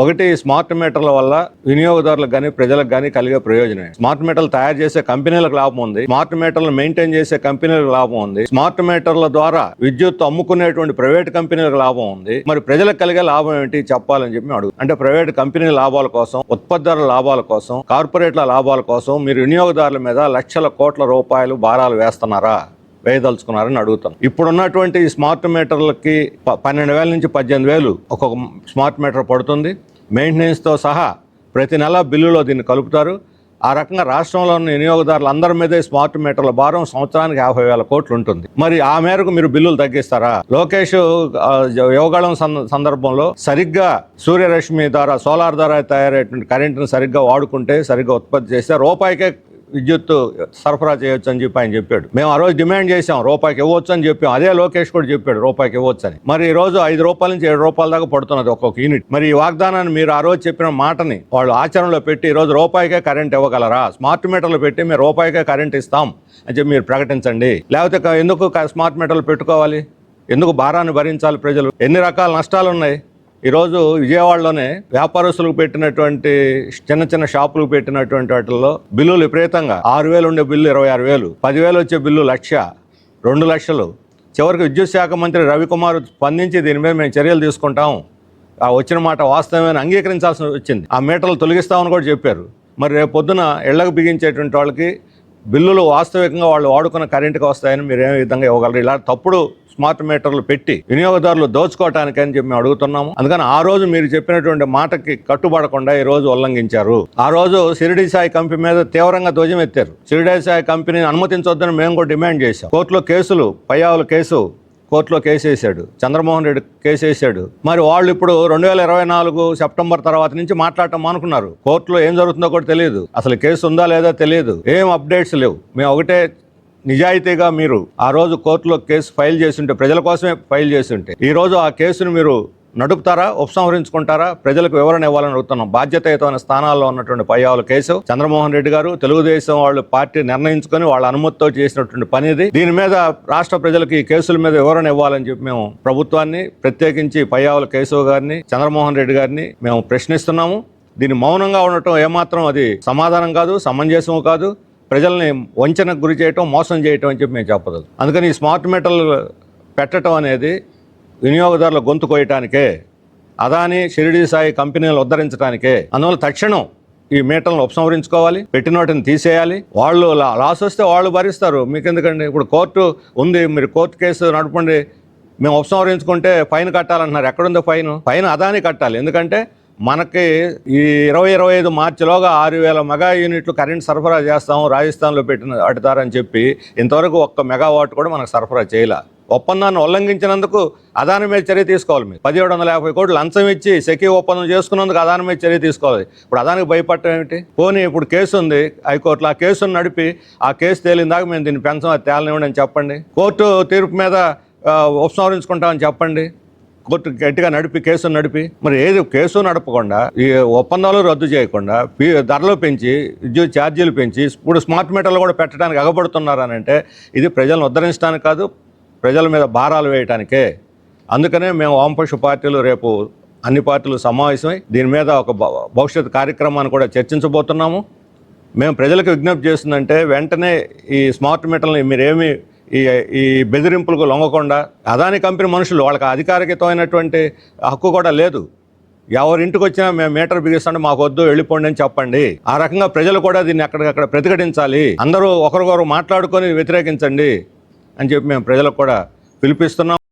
ఒకటి స్మార్ట్ మీటర్ల వల్ల వినియోగదారులకు కానీ ప్రజలకు కానీ కలిగే ప్రయోజనం స్మార్ట్ మీటర్లు తయారు చేసే కంపెనీలకు లాభం ఉంది. స్మార్ట్ మీటర్లు మెయింటైన్ చేసే కంపెనీలకు లాభం ఉంది. స్మార్ట్ మీటర్ల ద్వారా విద్యుత్ అమ్ముకునేటువంటి ప్రైవేట్ కంపెనీలకు లాభం ఉంది. మరి ప్రజలకు కలిగే లాభం ఏంటి చెప్పాలని చెప్పి అడుగు. అంటే ప్రైవేట్ కంపెనీ లాభాల కోసం ఉత్పత్తిదారుల లాభాల కోసం కార్పొరేట్ల లాభాల కోసం మీరు వినియోగదారుల మీద లక్షల కోట్ల రూపాయలు భారాలు వేస్తున్నారా? వేయదలుచుకున్నారని అడుగుతాను ఇప్పుడు ఉన్నటువంటి స్మార్ట్ మీటర్లకి ప- పన్నెండు వేల నుంచి పద్దెనిమిది వేలు ఒక్కొక్క స్మార్ట్ మీటర్ పడుతుంది. మెయింటెనెన్స్తో సహా ప్రతి నెల బిల్లులో దీన్ని కలుపుతారు. ఆ రకంగా రాష్ట్రంలో ఉన్న వినియోగదారులు అందరి మీదే స్మార్ట్ మీటర్ల భారం సంవత్సరానికి యాభై వేల కోట్లు ఉంటుంది. మరి ఆ మేరకు మీరు బిల్లులు తగ్గిస్తారా? లోకేష్ యోగాళం సందర్భంలో సరిగ్గా సూర్యరశ్మి ద్వారా సోలార్ ద్వారా తయారయ్యేటువంటి కరెంటును సరిగ్గా వాడుకుంటే సరిగ్గా ఉత్పత్తి చేస్తే రూపాయికే విద్యుత్ సరఫరా చేయొచ్చు అని చెప్పి ఆయన చెప్పాడు. మేము ఆ రోజు డిమాండ్ చేసాం రూపాయికి ఇవ్వచ్చు అని చెప్పాం. అదే లోకేష్ కూడా చెప్పాడు రూపాయికి ఇవ్వచ్చు అని. మరి ఈ రోజు ఐదు రూపాయల నుంచి ఏడు రూపాయల దాకా పడుతున్నది ఒక్కొక్క యూనిట్. మరి ఈ వాగ్దానాన్ని మీరు ఆ రోజు చెప్పిన మాటని వాళ్ళు ఆచరణలో పెట్టి ఈ రోజు రూపాయికే కరెంట్ ఇవ్వగలరా? స్మార్ట్ మీటర్లు పెట్టి మేము రూపాయికే కరెంట్ ఇస్తాం అని చెప్పి మీరు ప్రకటించండి. లేకపోతే ఎందుకు స్మార్ట్ మీటర్లు పెట్టుకోవాలి? ఎందుకు భారాన్ని భరించాలి ప్రజలు? ఎన్ని రకాల నష్టాలు ఉన్నాయి ఈరోజు విజయవాడలోనే వ్యాపారస్తులకు పెట్టినటువంటి చిన్న చిన్న షాపులకు పెట్టినటువంటి వాటిల్లో బిల్లులు విపరీతంగా. ఆరు వేలు ఉండే బిల్లు ఇరవై ఆరు వేలు. పదివేలు వచ్చే బిల్లు లక్ష రెండు లక్షలు. చివరికి విద్యుత్ శాఖ మంత్రి రవికుమార్ స్పందించి దీని మీద మేము చర్యలు తీసుకుంటాం. ఆ వచ్చిన మాట వాస్తవమైన అంగీకరించాల్సి వచ్చింది. ఆ మీటర్లు తొలగిస్తామని కూడా చెప్పారు. మరి రేపు పొద్దున ఇళ్ళకు బిగించేటువంటి వాళ్ళకి బిల్లులు వాస్తవికంగా వాళ్ళు వాడుకున్న కరెంటుకి వస్తాయని మీరు ఏ విధంగా ఇవ్వగలరు? ఇలా తప్పుడు స్మార్ట్ మీటర్లు పెట్టి వినియోగదారులు దోచుకోవటానికి అని చెప్పి మేము అడుగుతున్నాము. అందుకని ఆ రోజు మీరు చెప్పినటువంటి మాటకి కట్టుబడకుండా ఈ రోజు ఉల్లంఘించారు. ఆ రోజు షిరిడి సాయి కంపెనీ మీద తీవ్రంగా ధ్వజం ఎత్తారు. షిరిడి సాయి కంపెనీని అనుమతించొద్దని మేము కూడా డిమాండ్ చేశాం. కోర్టులో కేసులు పయ్యావుల కేసు కోర్టులో కేసేశాడు చంద్రమోహన్ రెడ్డి కేసు వేసాడు మరి వాళ్ళు ఇప్పుడు రెండు వేల ఇరవై నాలుగు సెప్టెంబర్ తర్వాత నుంచి మాట్లాడటం మానుకున్నారు. కోర్టులో ఏం జరుగుతుందో కూడా తెలియదు. అసలు కేసు ఉందా లేదా తెలియదు. ఏం అప్డేట్స్ లేవు. మేము ఒకటే నిజాయితీగా మీరు ఆ రోజు కోర్టులో కేసు ఫైల్ చేసి ఉంటే ప్రజల కోసమే ఫైల్ చేసి ఉంటే ఈ రోజు ఆ కేసును మీరు నడుపుతారా ఉపసంహరించుకుంటారా? ప్రజలకు వివరణ ఇవ్వాలని అడుగుతున్నాం. బాధ్యతయుతమైన స్థానాల్లో ఉన్నటువంటి పయ్యావుల కేసు చంద్రమోహన్ రెడ్డి గారు తెలుగుదేశం వాళ్ళు పార్టీ నిర్ణయించుకొని వాళ్ళ అనుమతితో చేసినటువంటి పని ఇది. దీని మీద రాష్ట్ర ప్రజలకు ఈ కేసుల మీద వివరణ ఇవ్వాలని చెప్పి మేము ప్రభుత్వాన్ని ప్రత్యేకించి పయ్యావుల కేశవ్ గారిని చంద్రమోహన్ రెడ్డి గారిని మేము ప్రశ్నిస్తున్నాము. దీన్ని మౌనంగా ఉండటం ఏమాత్రం అది సమాధానం కాదు సమంజసం కాదు. ప్రజల్ని వంచనకు గురి చేయటం మోసం చేయటం అని చెప్పి మేము చెప్పదు. అందుకని ఈ స్మార్ట్ మీటర్లు పెట్టడం అనేది వినియోగదారుల గొంతు కోయటానికే అదాని షిరిడి సాయి కంపెనీలు ఉద్ధరించడానికే అందువల్ల తక్షణం ఈ మీటర్లను ఉపసంహరించుకోవాలి పెట్టిన వాటిని తీసేయాలి. వాళ్ళు లా- లాస్ వస్తే వాళ్ళు భరిస్తారు. మీకు ఎందుకండి ఇప్పుడు కోర్టు ఉంది మీరు కోర్టు కేసు నడపండి. మేము ఉపసంహరించుకుంటే ఫైన్ కట్టాలంటున్నారు ఎక్కడుందో ఫైన్? ఫైన్ అదాని కట్టాలి. ఎందుకంటే మనకి ఈ ఇరవై ఇరవై ఐదు మార్చిలోగా ఆరు వేల మెగా యూనిట్లు కరెంట్ సరఫరా చేస్తాం రాజస్థాన్లో పెట్టిన అడతారని చెప్పి ఇంతవరకు ఒక్క మెగావాట్ కూడా మనకు సరఫరా చేయలే. ఒప్పందాన్ని ఉల్లంఘించినందుకు అదాని మీద చర్య తీసుకోవాలి మీరు. పదిహేడు వందల యాభై కోట్లు లంచం ఇచ్చి సెకీ ఒప్పందం చేసుకున్నందుకు అదాని మీద చర్య తీసుకోవాలి. ఇప్పుడు అదానికి భయపడటం ఏమిటి? పోనీ ఇప్పుడు కేసు ఉంది హైకోర్టులో ఆ కేసును నడిపి ఆ కేసు తేలిందాక మేము దీన్ని పెంచం అది తేలనివ్వండి అని చెప్పండి. కోర్టు తీర్పు మీద ఉపసంహరించుకుంటామని చెప్పండి. కోర్టు గట్టిగా నడిపి కేసును నడిపి మరి ఏది కేసు నడపకుండా ఈ ఒప్పందాలు రద్దు చేయకుండా పి- ధరలు పెంచి విద్యుత్ ఛార్జీలు పెంచి ఇప్పుడు స్మార్ట్ మీటర్లు కూడా పెట్టడానికి ఎగబడుతున్నారని అంటే ఇది ప్రజలను ఉద్ధరించడానికి కాదు ప్రజల మీద భారాలు వేయటానికే. అందుకనే మేము వామపక్ష పార్టీలు రేపు అన్ని పార్టీలు సమావేశమై దీని మీద ఒక భవిష్యత్ కార్యక్రమాన్ని కూడా చర్చించబోతున్నాము. మేము ప్రజలకు విజ్ఞప్తి చేస్తుందంటే వెంటనే ఈ స్మార్ట్ మీటర్ని మీరేమి ఈ ఈ బెదిరింపులకు లొంగకుండా అదాని కంపెనీ మనుషులు వాళ్ళకి అధికారికతమైనటువంటి హక్కు కూడా లేదు. ఎవరింటికి వచ్చినా మేము మీటర్ బిగిస్తుంటే మాకు వద్దు వెళ్ళిపోండి అని చెప్పండి. ఆ రకంగా ప్రజలు కూడా దీన్ని అక్కడికక్కడ ప్రతిఘటించాలి. అందరూ ఒకరికొకరు మాట్లాడుకొని వ్యతిరేకించండి అని చెప్పి మేము ప్రజలకు కూడా పిలిపిస్తున్నాం.